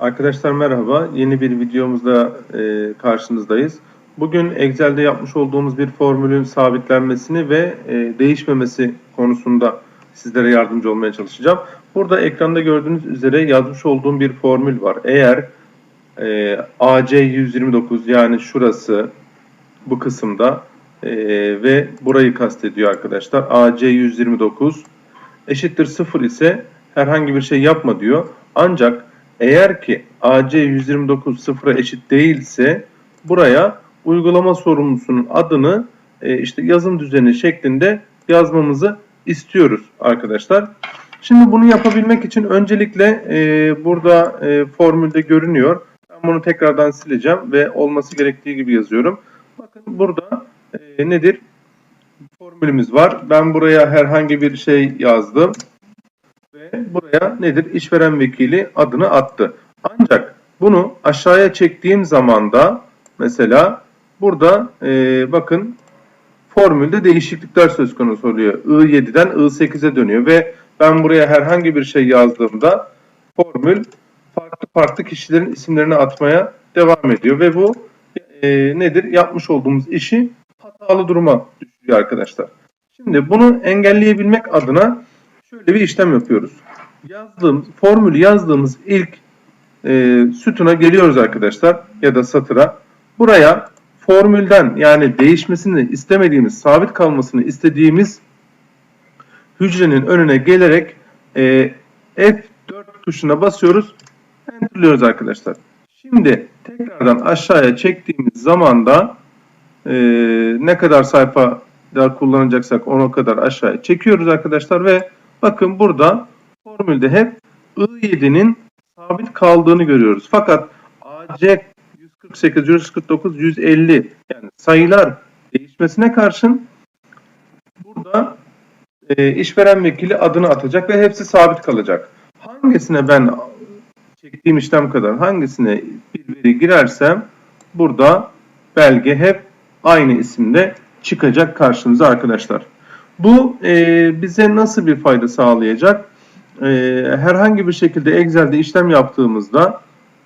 Arkadaşlar merhaba. Yeni bir videomuzda e, karşınızdayız. Bugün Excel'de yapmış olduğumuz bir formülün sabitlenmesini ve e, değişmemesi konusunda sizlere yardımcı olmaya çalışacağım. Burada ekranda gördüğünüz üzere yazmış olduğum bir formül var. Eğer e, AC 129 yani şurası bu kısımda e, ve burayı kastediyor arkadaşlar. AC 129 eşittir 0 ise herhangi bir şey yapma diyor. Ancak eğer ki AC 129 sıfıra eşit değilse buraya uygulama sorumlusunun adını e, işte yazım düzeni şeklinde yazmamızı istiyoruz arkadaşlar. Şimdi bunu yapabilmek için öncelikle e, burada e, formülde görünüyor. Ben bunu tekrardan sileceğim ve olması gerektiği gibi yazıyorum. Bakın burada e, nedir? Formülümüz var. Ben buraya herhangi bir şey yazdım ve buraya nedir? İşveren vekili adını attı. Ancak bunu aşağıya çektiğim zaman da mesela burada e, bakın formülde değişiklikler söz konusu oluyor. I7'den I8'e dönüyor ve ben buraya herhangi bir şey yazdığımda formül farklı farklı kişilerin isimlerini atmaya devam ediyor ve bu e, nedir? Yapmış olduğumuz işi hatalı duruma düşürüyor arkadaşlar. Şimdi bunu engelleyebilmek adına şöyle bir işlem yapıyoruz. Yazdığımız formülü yazdığımız ilk e, sütuna geliyoruz arkadaşlar ya da satıra. Buraya formülden yani değişmesini istemediğimiz, sabit kalmasını istediğimiz hücrenin önüne gelerek e, F4 tuşuna basıyoruz. Enterliyoruz arkadaşlar. Şimdi tekrardan aşağıya çektiğimiz zaman da e, ne kadar sayfa kullanacaksak ona kadar aşağıya çekiyoruz arkadaşlar ve bakın burada formülde hep I7'nin sabit kaldığını görüyoruz. Fakat AC 148, 149, 150 yani sayılar değişmesine karşın burada e, işveren vekili adını atacak ve hepsi sabit kalacak. Hangisine ben çektiğim işlem kadar hangisine bir veri girersem burada belge hep aynı isimde çıkacak karşımıza arkadaşlar. Bu e, bize nasıl bir fayda sağlayacak? E, herhangi bir şekilde Excel'de işlem yaptığımızda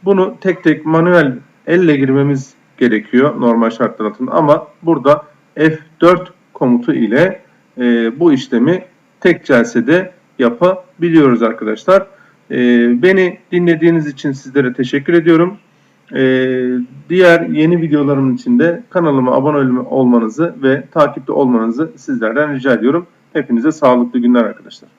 bunu tek tek manuel elle girmemiz gerekiyor normal şartlar altında ama burada F4 komutu ile e, bu işlemi tek celsede yapabiliyoruz arkadaşlar. E, beni dinlediğiniz için sizlere teşekkür ediyorum. E, diğer yeni videolarım için de kanalıma abone olmanızı ve takipte olmanızı sizlerden rica ediyorum. Hepinize sağlıklı günler arkadaşlar.